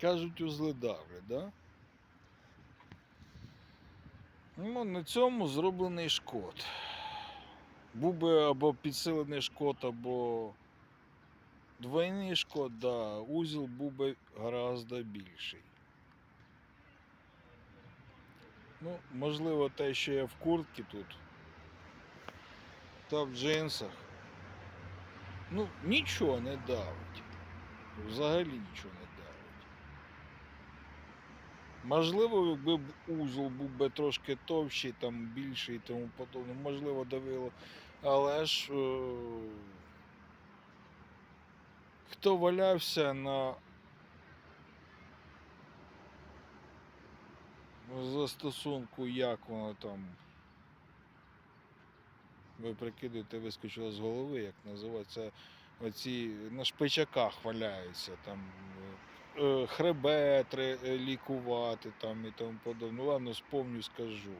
Кажуть, давлять, да? Ну, на цьому зроблений шкод. Був би або підсилений шкод, або двойний шкод, да, узіл був би гораздо більший. Ну, можливо, те, що я в куртці тут та в джинсах. Ну, нічого не давить. Взагалі нічого не давить. Можливо, якби узол був би трошки товщий, там більший і тому подобне, можливо, давило. Але ж е, хто валявся на застосунку, як воно там. Ви прикидуєте, вискочило з голови, як називається. Оці на шпичаках валяються, там хребет е, лікувати там і тому подобне. Ну, ладно, спомню, скажу.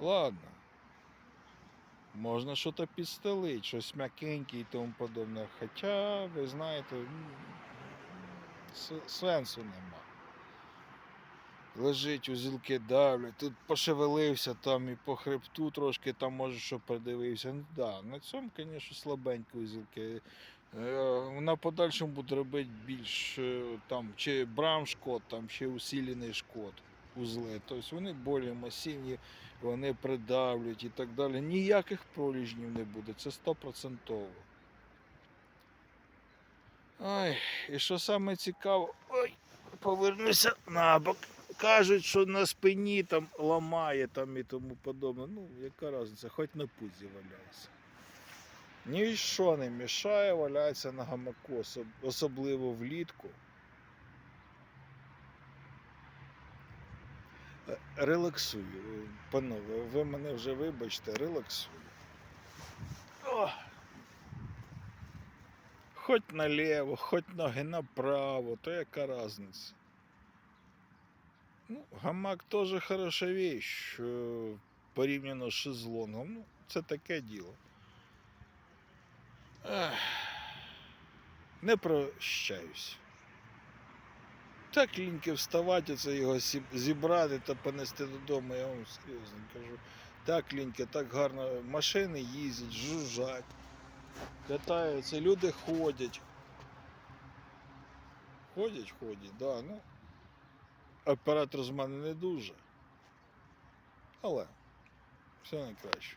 Ладно. Можна щось підстелити, щось м'якеньке і тому подобне. Хоча, ви знаєте, сенсу нема. Лежить, узілки давлять, тут пошевелився там і по хребту трошки, там може що придивився. Ну да, на цьому, звісно, слабенькі узілки. Е, На подальшому буду робити більш е, там, чи брамшкот, там, чи усилений шкод узли. Тобто вони більш масивні, вони придавлюють і так далі. Ніяких проліжнів не буде, це стопроцентово. Ой, і що саме цікаво, ой, повернуся на бок. Кажуть, що на спині там ламає там і тому подобне. Ну, яка різниця, хоч на пузі валяється. Ніщо не мішає, валяється на гамаку, особливо влітку. Е, Релаксую, панове, ви мене вже вибачте, релаксую. О! Хоч наліво, хоч ноги направо, то яка різниця? Ну, гамак теж хороша вещь е, порівняно з шезлонгом. Ну, це таке діло. Ех, не прощаюсь. Так ліньки вставати, це його зібрати та понести додому, я вам серйозно кажу. Так ліньки, так гарно машини їздять, жужжать, катаються, люди ходять. Ходять, ходять, да, ну. Оператор з мене не дуже. Але все найкраще.